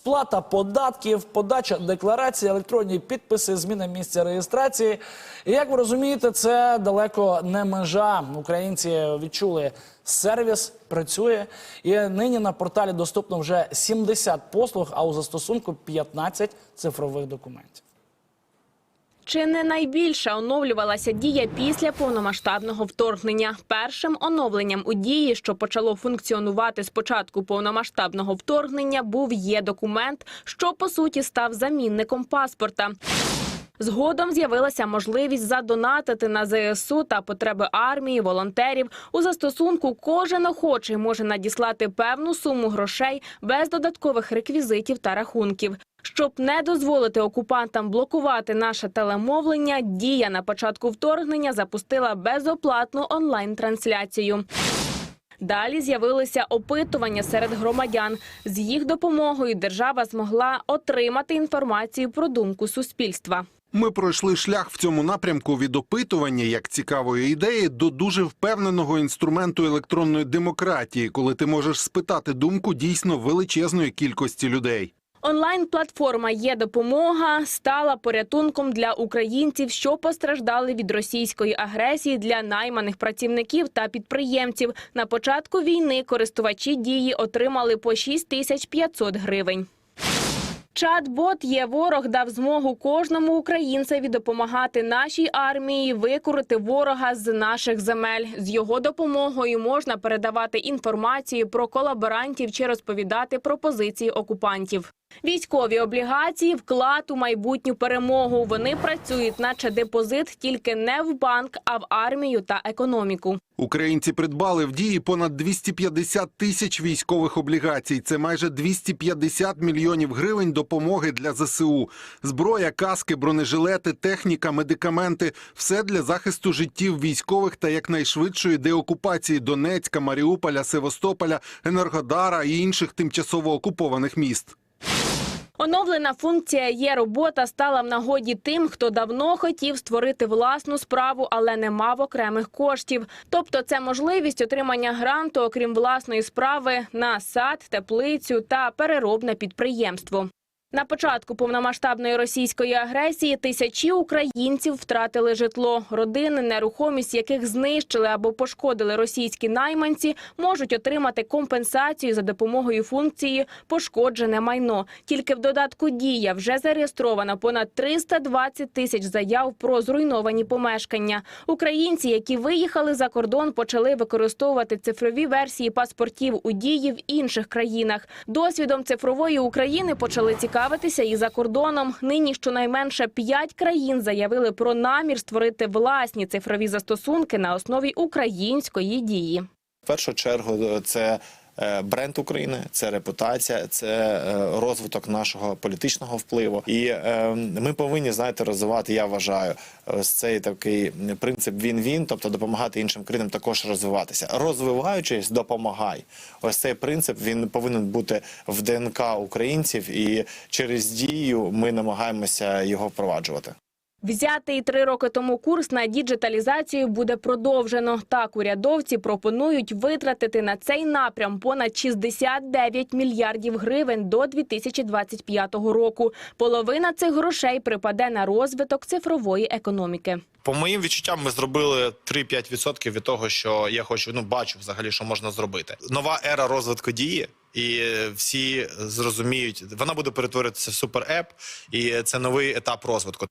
сплата податків, подача декларацій, електронні підписи, зміна місця реєстрації. І як ви розумієте, це далеко не межа. Українці відчули сервіс працює, і нині на порталі доступно вже 70 послуг, а у застосунку 15 цифрових документів. Чи не найбільше оновлювалася дія після повномасштабного вторгнення? Першим оновленням у дії, що почало функціонувати з початку повномасштабного вторгнення, був є документ, що по суті став замінником паспорта. Згодом з'явилася можливість задонатити на ЗСУ та потреби армії, волонтерів. У застосунку кожен охочий може надіслати певну суму грошей без додаткових реквізитів та рахунків. Щоб не дозволити окупантам блокувати наше телемовлення, дія на початку вторгнення запустила безоплатну онлайн-трансляцію. Далі з'явилися опитування серед громадян. З їх допомогою держава змогла отримати інформацію про думку суспільства. Ми пройшли шлях в цьому напрямку від опитування як цікавої ідеї до дуже впевненого інструменту електронної демократії, коли ти можеш спитати думку дійсно величезної кількості людей. Онлайн-платформа є допомога стала порятунком для українців, що постраждали від російської агресії для найманих працівників та підприємців. На початку війни користувачі дії отримали по 6500 гривень. Чат-бот є ворог дав змогу кожному українцеві допомагати нашій армії викорити ворога з наших земель. З його допомогою можна передавати інформацію про колаборантів чи розповідати про позиції окупантів. Військові облігації вклад у майбутню перемогу. Вони працюють, наче депозит, тільки не в банк, а в армію та економіку. Українці придбали в дії понад 250 тисяч військових облігацій. Це майже 250 мільйонів гривень допомоги для ЗСУ. Зброя, каски, бронежилети, техніка, медикаменти все для захисту життів військових та якнайшвидшої деокупації Донецька, Маріуполя, Севастополя, Енергодара і інших тимчасово окупованих міст. Оновлена функція є робота стала в нагоді тим, хто давно хотів створити власну справу, але не мав окремих коштів. Тобто, це можливість отримання гранту, окрім власної справи, на сад, теплицю та переробне підприємство. На початку повномасштабної російської агресії тисячі українців втратили житло. Родини, нерухомість яких знищили або пошкодили російські найманці, можуть отримати компенсацію за допомогою функції пошкоджене майно. Тільки в додатку дія вже зареєстровано понад 320 тисяч заяв про зруйновані помешкання. Українці, які виїхали за кордон, почали використовувати цифрові версії паспортів у дії в інших країнах. Досвідом цифрової України почали цікавитися і за кордоном. Нині щонайменше п'ять країн заявили про намір створити власні цифрові застосунки на основі української дії. В першу чергу це е, бренд України, це репутація, це е, розвиток нашого політичного впливу. І е, ми повинні знаєте розвивати. Я вважаю, ось цей такий принцип він-він, тобто допомагати іншим країнам також розвиватися. Розвиваючись, допомагай. Ось цей принцип він повинен бути в ДНК українців, і через дію ми намагаємося його впроваджувати. Взятий три роки тому курс на діджиталізацію буде продовжено. Так, урядовці пропонують витратити на цей напрям понад 69 мільярдів гривень до 2025 року. Половина цих грошей припаде на розвиток цифрової економіки. По моїм відчуттям, ми зробили 3-5% від того, що я хочу. Ну бачу взагалі, що можна зробити. Нова ера розвитку дії, і всі зрозуміють, вона буде перетворитися в супереп, і це новий етап розвитку.